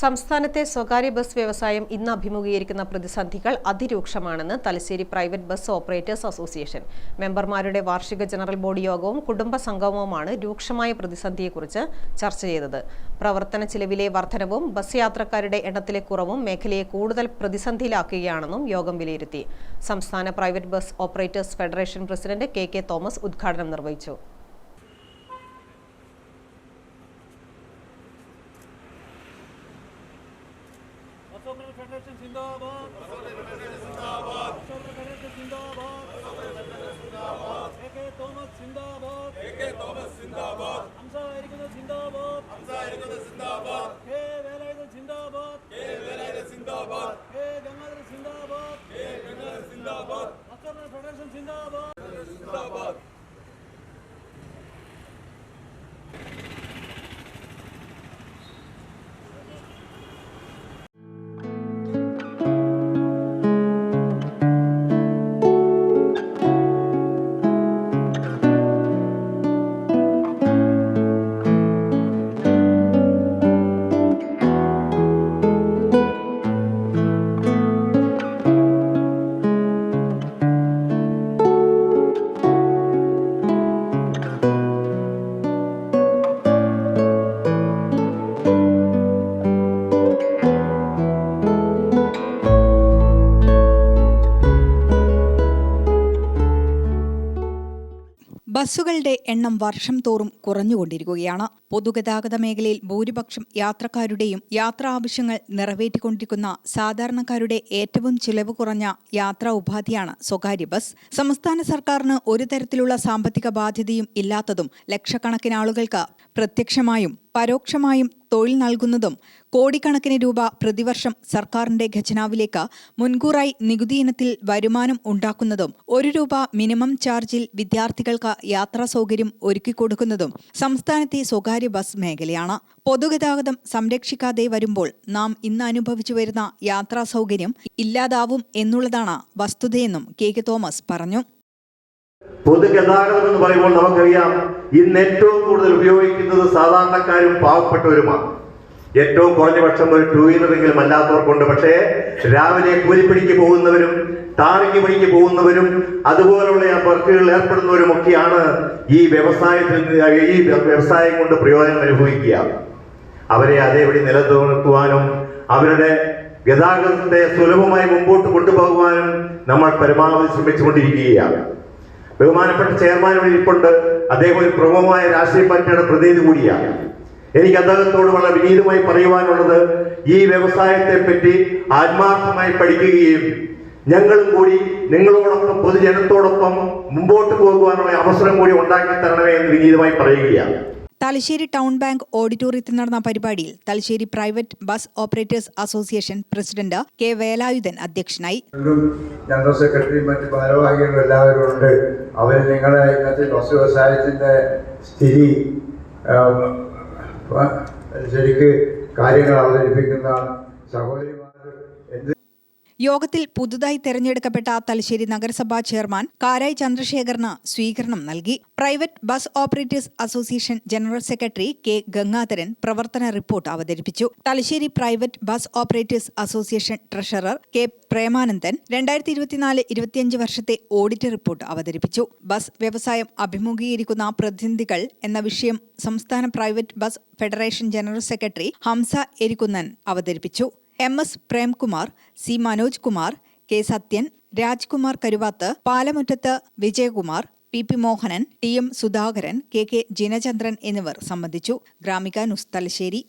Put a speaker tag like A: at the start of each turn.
A: സംസ്ഥാനത്തെ സ്വകാര്യ ബസ് വ്യവസായം ഇന്ന് അഭിമുഖീകരിക്കുന്ന പ്രതിസന്ധികൾ അതിരൂക്ഷമാണെന്ന് Thalassery private bus operators association. മെമ്പർമാരുടെ വാർഷിക ജനറൽ ബോഡി യോഗവും കുടുംബ സംഗമവുമാണ് രൂക്ഷമായ പ്രതിസന്ധിയെക്കുറിച്ച് ചർച്ച ചെയ്തത്. പ്രവർത്തന ചിലവിലെ വർധനവും ബസ് യാത്രക്കാരുടെ എണ്ണത്തിലെ കുറവും മേഖലയെ കൂടുതൽ പ്രതിസന്ധിയിലാക്കുകയാണെന്നും യോഗം വിലയിരുത്തി. സംസ്ഥാന private bus operators federation president K K Thomas ഉദ്ഘാടനം നിർവഹിച്ചു.
B: Association federation zindabad association federation zindabad A K Thomas zindabad A K Thomas
C: ബസ്സുകളുടെ എണ്ണം വർഷം തോറും കുറഞ്ഞുകൊണ്ടിരിക്കുകയാണ്. പൊതുഗതാഗത മേഖലയിൽ ഭൂരിപക്ഷം യാത്രക്കാരുടെയും യാത്രാ ആവശ്യങ്ങൾ നിറവേറ്റിക്കൊണ്ടിരിക്കുന്ന സാധാരണക്കാരുടെ ഏറ്റവും ചിലവ് കുറഞ്ഞ യാത്രാ ഉപാധിയാണ് സ്വകാര്യ ബസ്. സംസ്ഥാന സർക്കാരിന് ഒരു തരത്തിലുള്ള സാമ്പത്തിക ബാധ്യതയും ഇല്ലാത്തതും ലക്ഷക്കണക്കിന് ആളുകൾക്ക് പ്രത്യക്ഷമായും പരോക്ഷമായും തൊഴിൽ നൽകുന്നതും കോടിക്കണക്കിന് രൂപ പ്രതിവർഷം സർക്കാരിന്റെ ഖജനാവിലേക്ക് മുൻകൂറായി നികുതി ഇനത്തിൽ വരുമാനം ഉണ്ടാക്കുന്നതും ഒരു രൂപ മിനിമം ചാർജിൽ വിദ്യാർത്ഥികൾക്ക് യാത്രാ സൗകര്യം ഒരുക്കിക്കൊടുക്കുന്നതും സംസ്ഥാനത്തെ സ്വകാര്യ ബസ് മേഖലയാണ്. പൊതുഗതാഗതം സംരക്ഷിക്കാതെ വരുമ്പോൾ നാം ഇന്ന് അനുഭവിച്ചു വരുന്ന യാത്രാ സൗകര്യം ഇല്ലാതാവും എന്നുള്ളതാണ് വസ്തുതയെന്നും കെ കെ തോമസ് പറഞ്ഞു.
D: പൊതുഗതാഗതം എന്ന് പറയുമ്പോൾ നമുക്കറിയാം ഇന്ന് ഏറ്റവും കൂടുതൽ ഉപയോഗിക്കുന്നത് സാധാരണക്കാരും പാവപ്പെട്ടവരുമാണ്. ഏറ്റവും കുറഞ്ഞ പക്ഷം ഒരു ടൂ വീലറെങ്കിലും അല്ലാത്തവർക്കുണ്ട്. പക്ഷേ രാവിലെ കൂലിപ്പണിക്ക് പോകുന്നവരും താറിക്ക് പിടിക്ക് പോകുന്നവരും അതുപോലുള്ള വർക്കുകളിൽ ഏർപ്പെടുന്നവരും ഒക്കെയാണ് ഈ വ്യവസായത്തിൽ ഈ വ്യവസായം കൊണ്ട് പ്രയോജനം അനുഭവിക്കുക. അവരെ അതേപടി നിലനിർത്തുവാനും അവരുടെ ഗതാഗതത്തെ സുലഭമായി മുമ്പോട്ട് കൊണ്ടുപോകുവാനും നമ്മൾ പരമാവധി ശ്രമിച്ചുകൊണ്ടിരിക്കുകയാണ്. ബഹുമാനപ്പെട്ട ചെയർമാൻ ഇവിടെ ഇരിപ്പുണ്ട്. അദ്ദേഹം ഒരു പ്രമുഖമായ രാഷ്ട്രീയ പാർട്ടിയുടെ പ്രതിനിധി കൂടിയാണ്. എനിക്ക് അദ്ദേഹത്തോട് വളരെ വിനീതമായി പറയുവാനുള്ളത് ഈ വ്യവസായത്തെ പറ്റി ആത്മാർത്ഥമായി പഠിക്കുകയും ഞങ്ങളും കൂടി നിങ്ങളോടൊപ്പം പൊതുജനത്തോടൊപ്പം മുമ്പോട്ട് പോകുവാനുള്ള അവസരം കൂടി ഉണ്ടാക്കി തരണമേ എന്ന് വിനീതമായി പറയുകയാണ്.
C: തലശ്ശേരി ടൗൺ ബാങ്ക് ഓഡിറ്റോറിയത്തിൽ നടന്ന പരിപാടിയിൽ Thalassery private bus operators association president K Velayudhan അധ്യക്ഷനായി.
E: ജനറൽ സെക്രട്ടറി മറ്റ് ഭാരവാഹികളും എല്ലാവരും ഉണ്ട്. അവർ നിങ്ങളെ ഇന്നത്തെ ബസ് വ്യവസായത്തിന്റെ സ്ഥിതി ശരിക്ക് കാര്യങ്ങൾ അവതരിപ്പിക്കുന്ന എന്ത്
C: യോഗത്തിൽ പുതുതായി തെരഞ്ഞെടുക്കപ്പെട്ട തലശ്ശേരി നഗരസഭാ ചെയർമാൻ കാരായ് ചന്ദ്രശേഖറിന് സ്വീകരണം നൽകി. Private bus operators association general secretary K Gangadharan പ്രവർത്തന റിപ്പോർട്ട് അവതരിപ്പിച്ചു. Thalassery private bus operators association treasurer K Premanandan രണ്ടായിരത്തി ഇരുപത്തിനാല് ഇരുപത്തിയഞ്ച് വർഷത്തെ ഓഡിറ്റ് റിപ്പോർട്ട് അവതരിപ്പിച്ചു. ബസ് വ്യവസായം അഭിമുഖീകരിക്കുന്ന പ്രതിനിധികൾ എന്ന വിഷയം സംസ്ഥാന private bus federation general secretary Hamza Erikkunnan അവതരിപ്പിച്ചു. M S Premkumar C Manoj Kumar K Sathyan Rajkumar Karuvath Palamuttath Vijayakumar P P Mohanan T M Sudhakaran K K Jinachandran എന്നിവർ സംബന്ധിച്ചു. ഗ്രാമിക ന്യൂസ് തലശ്ശേരി.